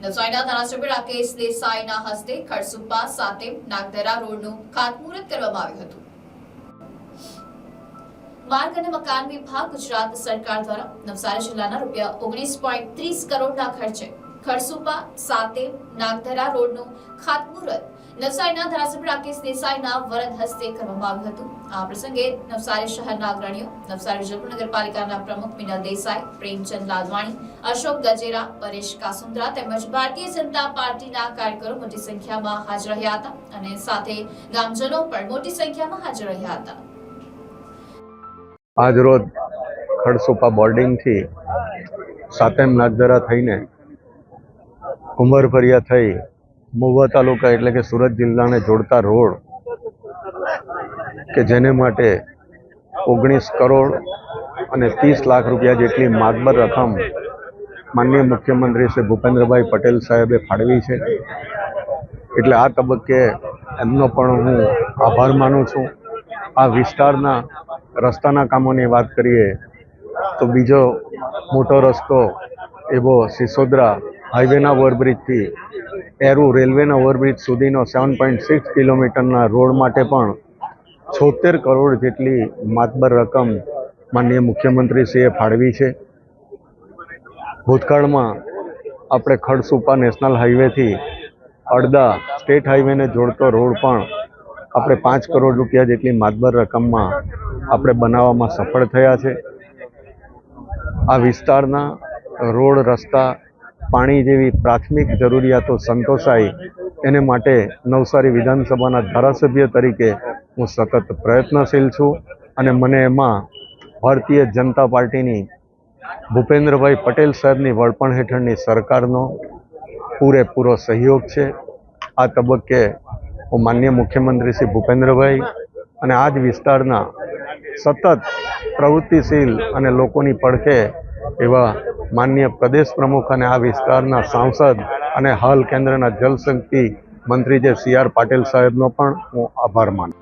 નવસારીના ધારાસભ્ય રાકેશ દેસાઈના હસ્તે ખડસુપા સાથે નાગદરા રોડનું ખાતમુહૂર્ત કરવામાં આવ્યું હતું. માર્ગ અને મકાન વિભાગ ગુજરાત સરકાર દ્વારા નવસારી જિલ્લાના રૂપિયા ઓગણીસ પોઈન્ટ ત્રીસ કરોડના ખર્ચે ખડસુપા સાથે નાગધરા રોડનું ખાતમુહૂર્ત નવસારીના ધારાસભ્ય રાકેશ દેસાઈના વરદ હસ્તે કરવામાં આવ્યું હતું. આ પ્રસંગે નવસારી શહેરના અગ્રણીઓ, નવસારી વિજયપુર નગરપાલિકાના પ્રમુખ મિનલ દેસાઈ, પ્રેમચંદ લાલવાણી, અશોક ગજેરા, પરેશ કાસુંદ્રા તેમજ ભારતીય જનતા પાર્ટીના કાર્યકરો મોટી સંખ્યામાં હાજર રહ્યા હતા અને સાથે ગામજનો પણ મોટી સંખ્યામાં હાજર રહ્યા હતા. આજરોજ ખડસોપા બોર્ડિંગથી સાતેમ નાગદરા થઈને કુંભરફરિયા થઈ, મહુવા તાલુકા એટલે કે સુરત જિલ્લાને જોડતા રોડ કે જેને માટે ઓગણીસ કરોડ અને ત્રીસ લાખ રૂપિયા જેટલી માગબર રકમ માનનીય મુખ્યમંત્રી શ્રી ભૂપેન્દ્રભાઈ પટેલ સાહેબે ફાળવી છે. એટલે આ તબક્કે એમનો પણ હું આભાર માનું છું. આ વિસ્તારના રસ્તાના કામોની વાત કરીએ તો બીજો મોટો રસ્તો એવો સિસોદરા હાઈવેના ઓવરબ્રિજથી એરુ રેલવેના ઓવરબ્રિજ સુધીનો સેવન પોઈન્ટ સિક્સ કિલોમીટરના રોડ માટે પણ છોતેર કરોડ જેટલી માતબર રકમ માનનીય મુખ્યમંત્રીશ્રીએ ફાળવી છે. ભૂતકાળમાં આપણે ખડસુપા નેશનલ હાઈવેથી અડદા સ્ટેટ હાઈવેને જોડતો રોડ પણ આપણે પાંચ કરોડ રૂપિયા જેટલી માતબર રકમમાં આપણે બનાવવામાં સફળ થયા છે. આ વિસ્તારના રોડ રસ્તા પાણી જેવી પ્રાથમિક જરૂરિયાતો સંતોષાય એને માટે નવસારી વિધાનસભાના ધારાસભ્ય તરીકે હું સતત પ્રયત્નશીલ છું અને મને એમાં ભારતીય જનતા પાર્ટીની ભૂપેન્દ્રભાઈ પટેલ સાહેબની વડપણ હેઠળની સરકારનો પૂરેપૂરો સહયોગ છે. આ તબક્કે હું માન્ય મુખ્યમંત્રી શ્રી ભૂપેન્દ્રભાઈ અને આ જ વિસ્તારના સતત પ્રવૃત્તિશીલ અને લોકોની પડખે એવા માનનીય પ્રદેશ પ્રમુખ અને આ વિસ્તારના સાંસદ અને હાલ કેન્દ્રના જલશક્તિ મંત્રી જે સી આર પાટીલ સાહેબનો પણ હું આભાર માનું